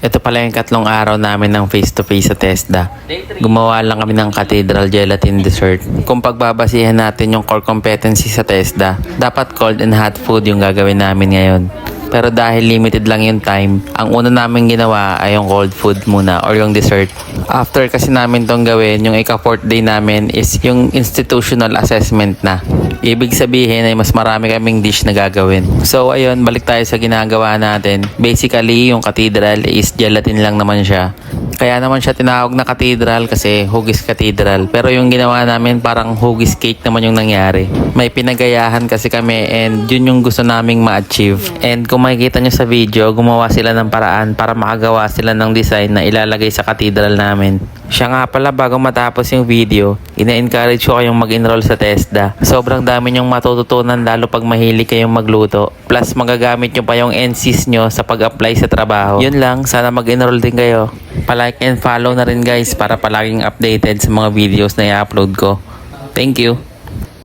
Ito pala yung katlong araw namin ng face-to-face sa TESDA. Gumawa lang kami ng cathedral gelatin dessert. Kung pagbabasihan natin yung core competency sa TESDA, dapat cold and hot food yung gagawin namin ngayon. Pero dahil limited lang yung time, ang una namin ginawa ay yung cold food muna or yung dessert. After kasi namin tong gawin, yung ika-fourth day namin is yung institutional assessment na. Ibig sabihin ay mas marami kaming dish na gagawin. So ayun, balik tayo sa ginagawa natin. Basically, yung cathedral is gelatin lang naman siya. Kaya naman siya tinawag na cathedral kasi hugis cathedral. Pero yung ginawa namin parang hugis cake naman yung nangyari. May pinagayahan kasi kami and yun yung gusto naming ma-achieve. And kung makikita nyo sa video, gumawa sila ng paraan para makagawa sila ng design na ilalagay sa cathedral namin. Siya nga pala bago matapos yung video, ina-encourage ko kayong mag-enroll sa TESDA. Sobrang dami nyong matututunan lalo pag mahilig kayong magluto. Plus magagamit nyo pa yung NCs nyo sa pag-apply sa trabaho. Yun lang, sana mag-enroll din kayo. Palike and follow na rin guys para palaging updated sa mga videos na i-upload ko. Thank you.